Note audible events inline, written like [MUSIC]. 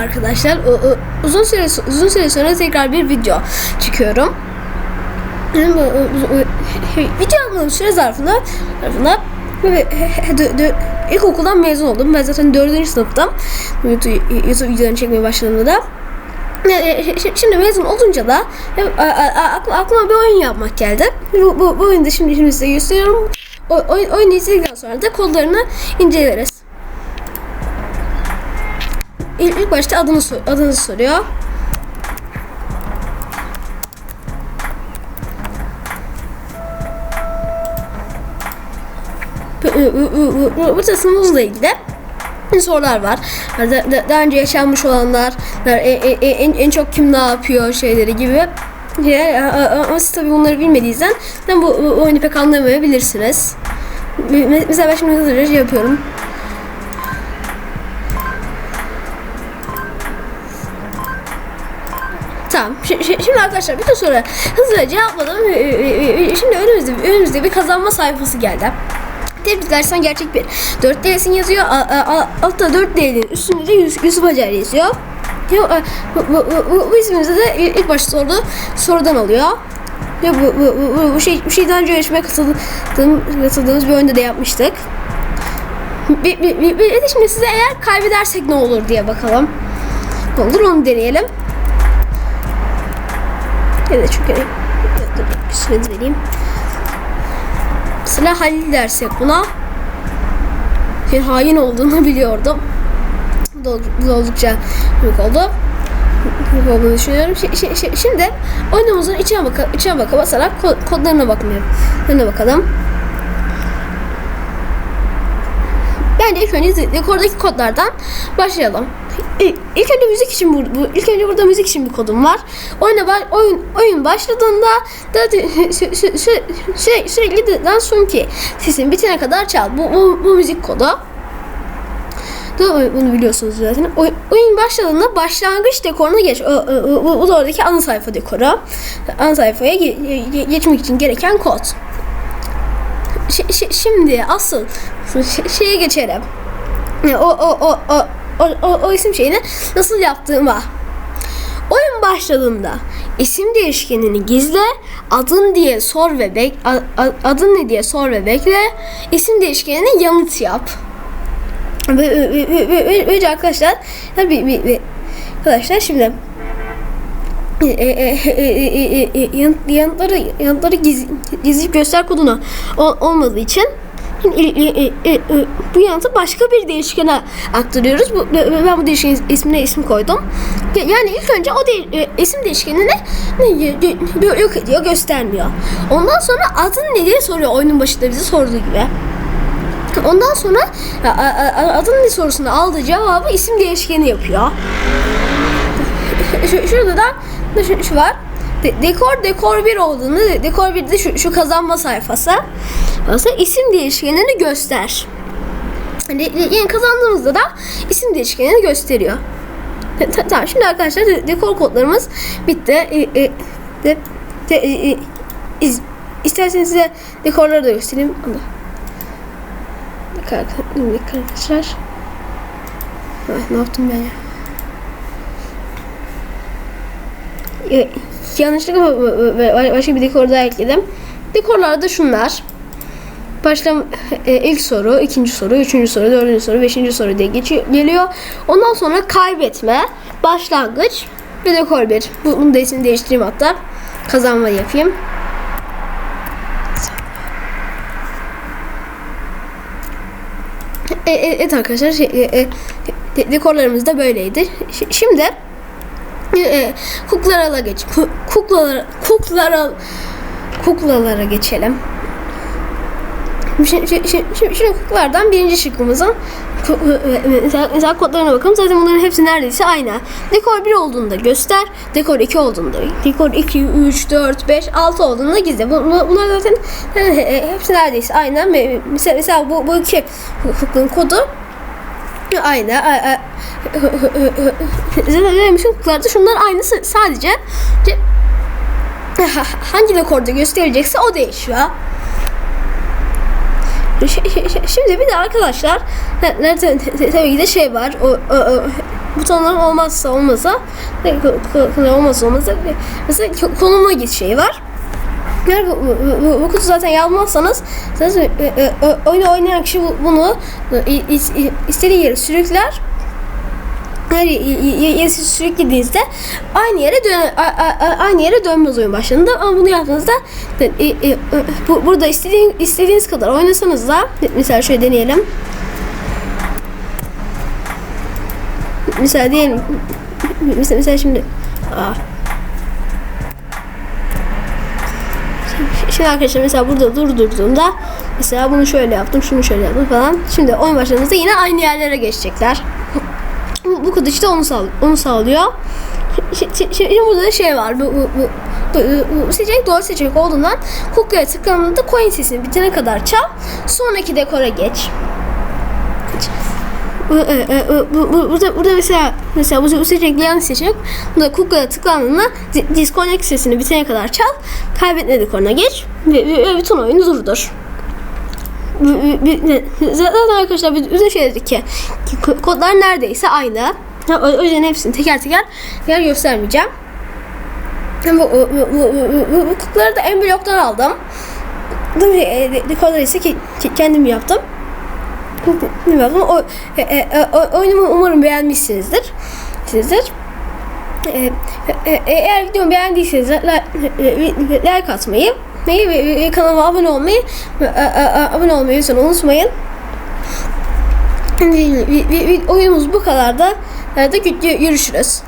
arkadaşlar. Uzun süre uzun süre sonra tekrar bir video çıkıyorum. Video yapmadığım süre zarfında zarfında dö- ilkokuldan mezun oldum. Ben zaten dördüncü sınıftam. YouTube, videolarını çekmeye başladığımda da. E, şi- Şimdi mezun olunca da aklıma, bir oyun yapmak geldi. Bu, bu, bu oyunu da şimdi, şimdi size gösteriyorum. O, oyun, izledikten sonra da kodlarını inceleriz. İlk, ilk başta adını, adını soruyor. Bu, bu, bu, bu, bu, bu tasarımımızla ilgili sorular var. Da- daha önce yaşanmış olanlar, e- e- e- en, en çok kim ne yapıyor şeyleri gibi. Ama siz tabii bunları bilmediğinizden bu, oyunu pek anlamayabilirsiniz. Me- Mesela ben şimdi şey yapıyorum. Şimdi arkadaşlar bütün soru hızlıca cevapladım. Şimdi önümüzde önümüzde bir kazanma sayfası geldi. Tebrikler sen gerçek bir 4 D'sin yazıyor. Altta 4 D'nin üstünde de Yus- Yusuf Acar yazıyor. Ya, bu, bu, bu, bu, ismimizi de ilk başta sordu, sorudan alıyor. Ya bu, bu, bu, bu, şey bu şey daha önce yarışmaya katıldığım, katıldığımız bir oyunda da yapmıştık. Bir, bir, bir, bir şimdi size eğer kaybedersek ne olur diye bakalım. Olur onu deneyelim. Da çünkü dur, bir süre vereyim. Mesela Halil dersek buna bir hain olduğunu biliyordum. Bu oldukça büyük oldu. Büyük olduğunu düşünüyorum. Şi- şi- şi- Şimdi oyunumuzun içine baka, içine baka basarak ko- kodlarına bakmıyorum. Önüne bakalım. İlk önce dekordaki kodlardan başlayalım. İlk, önce müzik için bu, bu ilk önce burada müzik için bir kodum var. Oyuna ba- oyun oyun başladığında da [LAUGHS] sü- sü- sü- süre- sürekli dedikten son ki sesin bitene kadar çal. Bu, bu, bu müzik kodu. Da bunu biliyorsunuz zaten. Oy- oyun başladığında başlangıç dekoruna geç. O, o, bu, bu da oradaki ana sayfa dekoru. Ana sayfaya ge- ge- geçmek için gereken kod. Şi- şi- şimdi asıl şeye geçelim. O o o o o, o, o isim şeyini nasıl yaptığıma. Oyun başladığında isim değişkenini gizle, adın diye sor ve bek adın ne diye sor ve bekle, isim değişkenine yanıt yap. Ve arkadaşlar tabii bir, bir, arkadaşlar şimdi e, e, e, e, e, e, e, yanıt- yanıtları yanıtları giz, gizli göster kodunu ol- olmadığı için bu yanıtı başka bir değişkene aktarıyoruz. Bu, ben bu değişkenin ismine isim koydum. Ya- Yani ilk önce o de, e, isim değişkenini yok ediyor, göstermiyor. Ondan sonra adın ne diye soruyor oyunun başında bize sorduğu gibi. Ondan sonra adın ne sorusuna aldığı cevabı isim değişkeni yapıyor. Şu, şurada da şu var. De- dekor dekor bir olduğunu dekor bir de şu, şu kazanma sayfası. Aslında isim değişkenini göster. Yeni kazandığımızda da isim değişkenini gösteriyor. Ta- ta- Tamam şimdi arkadaşlar de- dekor kodlarımız bitti. E, e, de, de, e, e, iz- isterseniz size dekorları da göstereyim. Arkadaşlar. Ah, ne yaptım ben ya? Ya, yanlışlıkla ba- ba- ba- başka bir dekor daha ekledim. Dekorlar da şunlar. Başlam e, ilk soru, ikinci soru, üçüncü soru, dördüncü soru, beşinci soru diye geçiyor, geliyor. Ondan sonra kaybetme, başlangıç ve dekor bir. Bu- Bunu da ismini değiştireyim hatta. Kazanma yapayım. E, e, evet arkadaşlar şey, e, e, de- dekorlarımız da böyleydi. Şimdi e, e, kuklalara geç. ku- Kuklalara kuklara kuklalara geçelim. Şimdi, şimdi, şimdi, şimdi kuklalardan birinci şıkkımızın ku- e, e, mesela, kodlarına bakalım. Zaten bunların hepsi neredeyse aynı. Dekor 1 olduğunda göster. Dekor 2 olduğunda. Dekor 2, 3, 4, 5, 6 olduğunda gizle. Bu- bu- Bunlar zaten e, e, hepsi neredeyse aynı. Me- Mesela, mesela bu, bu iki kuklun kodu Aynı. Zaten bütün kuklalarda şunlar aynısı. Sadece ce- hangi dekorda gösterilecekse o değişiyor. Şimdi bir de arkadaşlar ne- nerede tabii ki de şey var. O, o, o butonların olmazsa olmazsa olmazsa olmazsa mesela ko- konumuna git şeyi var. Yani bu, bu, bu, kutu zaten yazmazsanız zaten e, e, o- oyunu oynayan kişi bu- bunu e, istediği yere sürükler. Her y- y- yere sürüklediğinizde aynı yere dön aynı yere dönmez oyun başında ama bunu yaptığınızda e, e, e, bu, burada istediğin, istediğiniz kadar oynasanız da mesela şöyle deneyelim. Mesela diyelim mesela, mesela şimdi aa, Şimdi arkadaşlar mesela burada durdurduğumda mesela bunu şöyle yaptım, şunu şöyle yaptım falan. Şimdi oyun başladığımızda yine aynı yerlere geçecekler. [LAUGHS] Bu, bu işte onu, sağ, onu sağlıyor. Şimdi, şimdi, burada da şey var. Bu, bu, bu, seçenek doğru seçenek olduğundan Hooka'ya tıkladığında coin sesini bitene kadar çal. Sonraki dekora geç. Bu, burada, burada mesela mesela bu, bu seçenekli yanlış seçenek. Burada Google'a tıklandığında di- disconnect sesini bitene kadar çal. Kaybetme dekoruna geç. Ve, ve, bütün oyunu durdur. Zaten arkadaşlar biz bütün şey dedik ki ki ko- kodlar neredeyse aynı. O yüzden hepsini teker teker teker göstermeyeceğim. Bu, bu, bu, bu, bu, bu, kodları da en bloktan aldım. E, dekorları ise kendim yaptım. Bilmiyorum o, e, e, e, oyunumu umarım beğenmişsinizdir. Sizdir. E, e, e, eğer videomu beğendiyseniz like, like atmayı ve kanalıma abone olmayı e, abone olmayı lütfen unutmayın. Oyunumuz bu kadar da. Nerede görüşürüz.